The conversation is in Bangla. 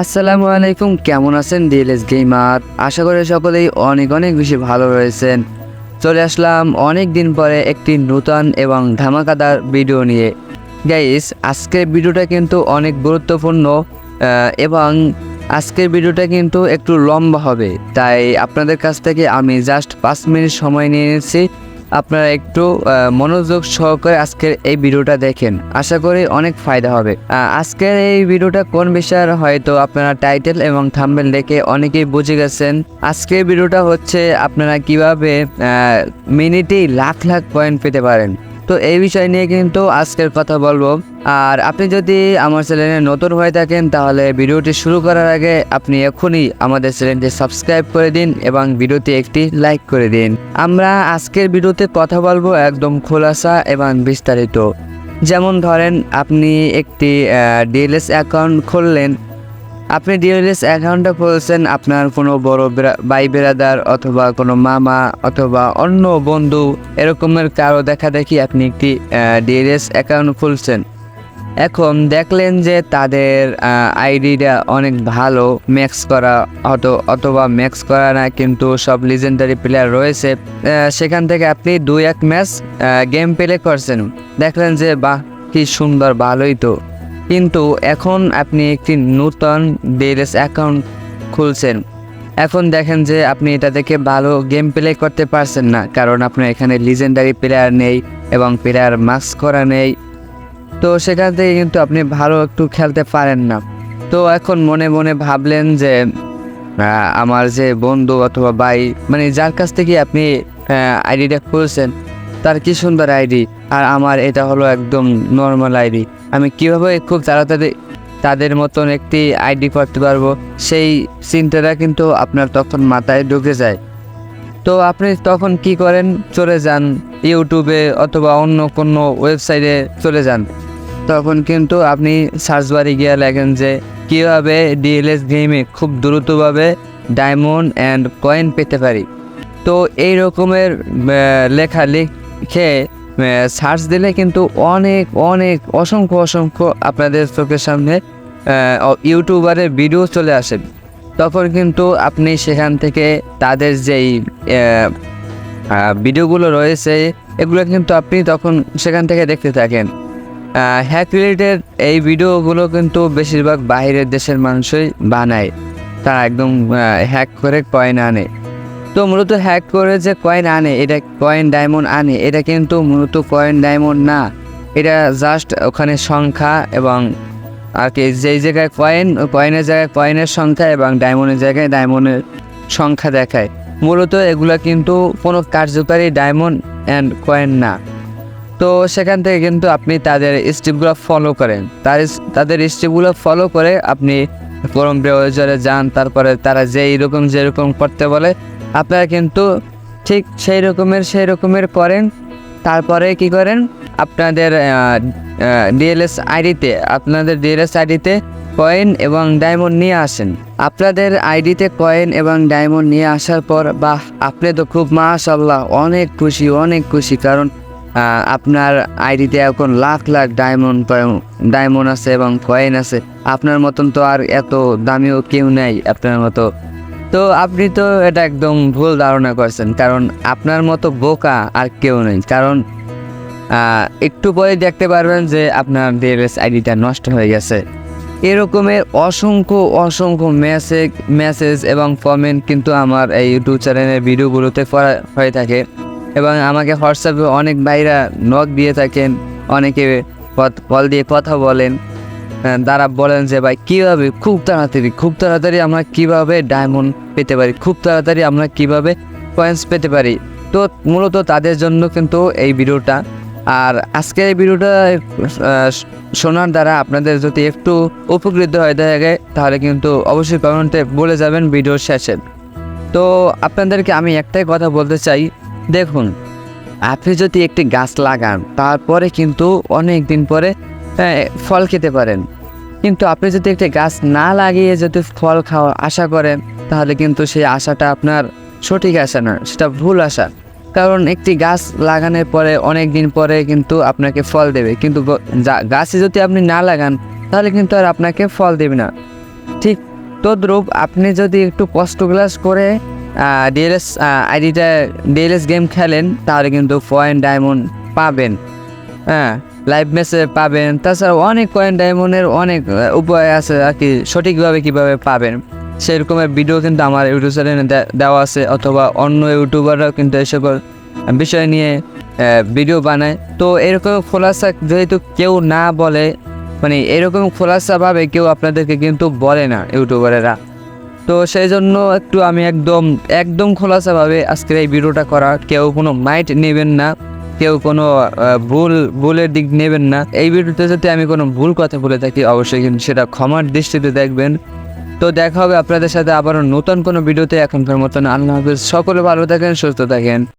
আসসালামু আলাইকুম, কেমন আছেন ডিএলএস গেমার আশা করি সকলেই অনেক অনেক বেশি ভালো রয়েছেন। চলে আসলাম অনেক দিন পরে একটি নূতন এবং ধামাকাদার ভিডিও নিয়ে। গাইস আজকের ভিডিওটা কিন্তু অনেক গুরুত্বপূর্ণ এবং আজকের ভিডিওটা কিন্তু একটু লম্বা হবে, তাই আপনাদের কাছ থেকে আমি জাস্ট পাঁচ মিনিট সময় নিয়ে নিচ্ছি। আপনারা একটু মনোযোগ সহকারে আজকের এই ভিডিওটা দেখেন। আশা করি অনেক ফায়দা হবে। আজকের এই ভিডিওটা কোন বিষয়ের হয়তো আপনারা টাইটেল এবং থাম্বেল দেখে অনেকেই বুঝে গেছেন। আজকের ভিডিওটা হচ্ছে আপনারা কীভাবে মিনিটেই লাখ লাখ পয়েন্ট পেতে পারেন। তো এই বিষয় নিয়ে কিন্তু আজকের কথা বলব। আর আপনি যদি আমার চ্যানেলে নতুন হয়ে থাকেন, তাহলে ভিডিওটি শুরু করার আগে আপনি এখনই আমাদের চ্যানেলটি সাবস্ক্রাইব করে দিন এবং ভিডিওতে একটি লাইক করে দিন। আমরা আজকের ভিডিওতে কথা বলব একদম খোলাসা এবং বিস্তারিত। যেমন ধরেন, আপনি একটি ডিএলএস অ্যাকাউন্ট খুললেন আপনি ডিএলএস অ্যাকাউন্টটা খুলছেন আপনার কোনো বড় ভাই বেরাদার অথবা কোনো মামা অথবা অন্য বন্ধু এরকমের কারও দেখা দেখি আপনি একটি ডিএলএস অ্যাকাউন্ট খুলছেন। এখন দেখলেন যে তাদের আইডিটা অনেক ভালো ম্যাক্স করা অত, অথবা ম্যাক্স করা না, কিন্তু সব লিজেন্ডারি প্লেয়ার রয়েছে। সেখান থেকে আপনি দুই এক ম্যাচ গেম প্লে করছেন। দেখলেন যে বাহ, কি সুন্দর, ভালোই তো। কিন্তু এখন আপনি একটি নূতন ডিএলএস অ্যাকাউন্ট খুলছেন। এখন দেখেন যে আপনি এটা থেকে ভালো গেম প্লে করতে পারছেন না, কারণ আপনার এখানে লিজেন্ডারি প্লেয়ার নেই এবং প্লেয়ার মাস্ক করা নেই। তো সেখান থেকে কিন্তু আপনি ভালো একটু খেলতে পারেন না। তো এখন মনে মনে ভাবলেন যে আমার যে বন্ধু অথবা ভাই মানে যার কাছ থেকে আপনি আইডিটা খুলছেন, তার কি সুন্দর আইডি আর আমার এটা হলো একদম নর্মাল আইডি আমি কীভাবে খুব তাড়াতাড়ি তাদের মতন একটি আইডি করতে পারব? সেই চিন্তাটা কিন্তু আপনার তখন মাথায় ঢুকে যায়। তো আপনি তখন কি করেন? চলে যান ইউটিউবে অথবা অন্য কোনো ওয়েবসাইটে চলে যান। তখন কিন্তু আপনি সার্চ বারে গিয়ে লেখেন যে, কীভাবে ডিএলএস গেমে খুব দ্রুতভাবে ডায়মন্ড অ্যান্ড কয়েন পেতে পারি? তো এই রকমের লেখা লিখে সার্চ দিলে কিন্তু অনেক অনেক, অসংখ্য অসংখ্য আপনাদের চোখের সামনে ইউটিউবারের ভিডিও চলে আসে। তখন কিন্তু আপনি সেখান থেকে তাদের যেই ভিডিওগুলো রয়েছে, এগুলো কিন্তু আপনি তখন সেখান থেকে দেখতে থাকেন। হ্যাক রিলেটেড এই ভিডিওগুলো কিন্তু বেশিরভাগ বাইরের দেশের মানুষই বানায়। তারা একদম হ্যাক করে কয়েন আনে। তো মূলত হ্যাক করে যে কয়েন আনে, এটা কয়েন ডায়মন্ড আনে, এটা কিন্তু মূলত কয়েন ডায়মন্ড না। এটা জাস্ট ওখানে সংখ্যা এবং আর কি, যেই জায়গায় কয়েন কয়েনের জায়গায় কয়েনের সংখ্যা এবং ডায়মন্ডের জায়গায় ডায়মন্ডের সংখ্যা দেখায়। মূলত এগুলো কিন্তু কোনো কার্যকারী ডায়মন্ড অ্যান্ড কয়েন না। তো সেখান থেকে কিন্তু আপনি তাদের স্টেপগুলো ফলো করেন। তার তাদের স্টেপগুলো ফলো করে আপনি গরম ব্রাউজারে যান, তারপরে তারা যে এইরকম যেরকম করতে বলে আপনারা কিন্তু ঠিক সেই রকমের সেই রকমের করেন। তারপরে কি করেন? আপনাদের ডিএলএস আইডিতে আপনাদের ডিএলএস আইডিতে কয়েন এবং ডায়মন্ড নিয়ে আসেন। আপনাদের আইডিতে কয়েন এবং ডায়মন্ড নিয়ে আসার পর, বাহ, আপনি তো খুব মাশাল্লাহ অনেক খুশি অনেক খুশি। কারণ আপনার আইডিতে এখন লাখ লাখ ডায়মন্ড ডায়মন্ড আছে এবং কয়েন আছে। আপনার মতন তো আর এত দামিও কেউ নেই, আপনার মতো তো আপনি তো এটা একদম ভুল ধারণা করছেন, কারণ আপনার মতো বোকা আর কেউ নেই। কারণ একটু পরে দেখতে পারবেন যে আপনার ডিএলএস আইডিটা নষ্ট হয়ে গেছে। এরকমের অসংখ্য অসংখ্য মেসেজ মেসেজ এবং কমেন্ট কিন্তু আমার এই ইউটিউব চ্যানেলের ভিডিওগুলোতে করা হয়ে থাকে এবং আমাকে হোয়াটসঅ্যাপে অনেক ভাইরা নক দিয়ে থাকেন, অনেকে কল দিয়ে কথা বলেন। তারা বলেন যে, ভাই, কীভাবে খুব তাড়াতাড়ি খুব তাড়াতাড়ি আমরা কীভাবে ডায়মন্ড পেতে পারি? খুব তাড়াতাড়ি আমরা কীভাবে কয়েন্স পেতে পারি? তো মূলত তাদের জন্য কিন্তু এই ভিডিওটা। আর আজকের এই ভিডিওটা শোনার দ্বারা আপনাদের যদি একটু উপকৃত হয়ে থাকে, তাহলে কিন্তু অবশ্যই কমেন্টে বলে যাবেন ভিডিওর শেষে। তো আপনাদেরকে আমি একটাই কথা বলতে চাই। দেখুন, আপনি যদি একটি গাছ লাগান, তারপরে কিন্তু অনেক দিন পরে ফল খেতে পারেন। কিন্তু আপনি যদি একটি গাছ না লাগিয়ে যদি ফল খাওয়া আশা করেন, তাহলে কিন্তু সেই আশাটা আপনার সঠিক আশা না সেটা ভুল আশা। কারণ একটি গাছ লাগানোর পরে, অনেক দিন পরে কিন্তু আপনাকে ফল দেবে। কিন্তু গাছে যদি আপনি না লাগান, তাহলে কিন্তু আর আপনাকে ফল দেবে না। ঠিক তদ্রূপ আপনি যদি একটু কষ্ট ক্লাস করে ডিএলএস আইডিটা ডিএলএস গেম খেলেন, তাহলে কিন্তু পয়েন্ট ডায়মন্ড পাবেন। হ্যাঁ লাইভ ম্যাচে পাবেন। তাছাড়া অনেক কয়েন ডায়মন্ডের অনেক উপায় আছে আর কি, সঠিকভাবে কীভাবে পাবেন। সেরকমের ভিডিও কিন্তু আমার ইউটিউব চ্যানেলে দেওয়া আছে, অথবা অন্য ইউটিউবাররাও কিন্তু এসব বিষয় নিয়ে ভিডিও বানায়। তো এরকম খোলাসা যেহেতু কেউ না বলে মানে এরকম খোলাসাভাবে কেউ আপনাদেরকে কিন্তু বলে না ইউটিউবারেরা তো সেই জন্য একটু আমি একদম একদম খোলাসাভাবে আজকের এই ভিডিওটা করা, কেউ কোনো মাইট নেবেন না। কেউ কোনো ভুল, ভুলের দিক নেবেন না। এই ভিডিওতে যদি আমি কোনো ভুল কথা বলে থাকি, অবশ্যই কিন্তু সেটা ক্ষমার দৃষ্টিতে দেখবেন। তো দেখা হবে আপনাদের সাথে আবারও নতুন কোনো ভিডিওতে এখনকার মতন। আল্লাহ হাফিজ। সকলে ভালো থাকেন, সুস্থ থাকেন।